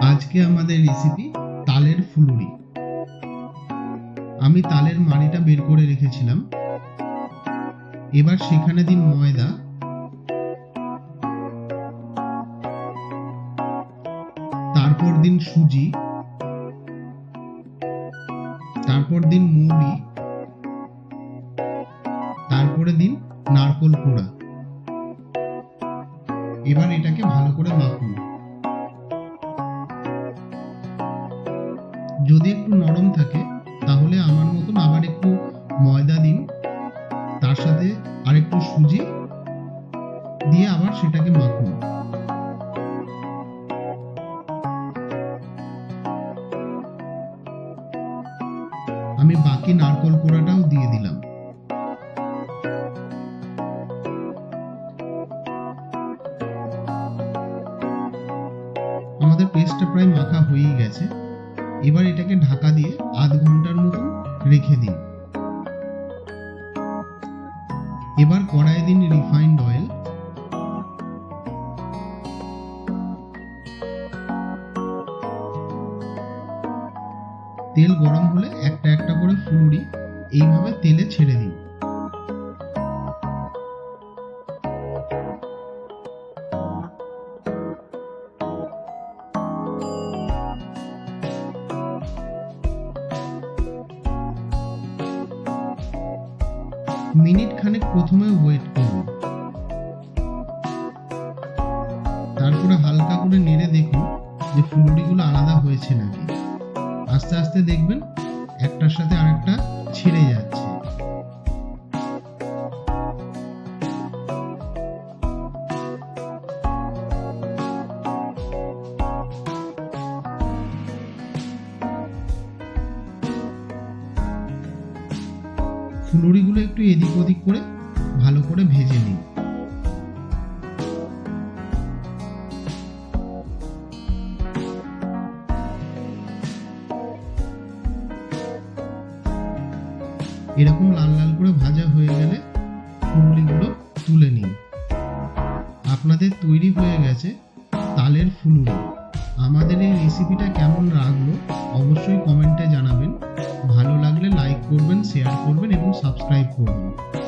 আজকে আমাদের রেসিপি তালের ফুলুরি। আমি তালের মাড়িটা বের করে রেখেছিলাম। এবার সেখানে দিন ময়দা। তারপর দিন সুজি। তারপর দিন মুড়ি। তারপরে দিন নারকোল কোড়া এবার এটাকে ভালো করে মাখুন। যদি একটু নরম থাকে, তাহলে আমার মতন আবার একটু ময়দা দিন। তার সাথে আর একটু সুজি দিয়ে আবার সেটাকে মাখুন। আমি বাকি নারকোল কোড়াটাও দিয়ে দিলাম। আমাদের পেস্টটা প্রায় মাখা হয়েই গেছে। এবার এটাকে ঢাকা দিয়ে আধ ঘণ্টার মতন রেখে দিন এবার কড়াইয়ে দিন রিফাইন্ড অয়েল। তেল গরম হলে একটা একটা করে ফুলুরি এইভাবে তেলে ছেড়ে দিন মিনিট খানেক প্রথমে ওয়েট করুন তারপরে হালকা করে নেড়ে দেখুন যে ফুলুরিগুলো আলাদা হয়েছে নাকি। আস্তে আস্তে দেখবেন একটার সাথে আরেকটা ছেড়ে যাচ্ছে। ফুলুরিগুলো একটু এদিক ওদিক করে ভালো করে ভেজে নিন। এরকম লাল লাল করে ভাজা হয়ে গেলে ফুলুরিগুলো তুলে নিন। আপনাদের তৈরি হয়ে গেছে তালের ফুলুরি। আমাদের এই রেসিপিটা কেমন লাগল অবশ্যই কমেন্টে জানাবেন। শেয়ার করবেন এবং সাবস্ক্রাইব করবেন।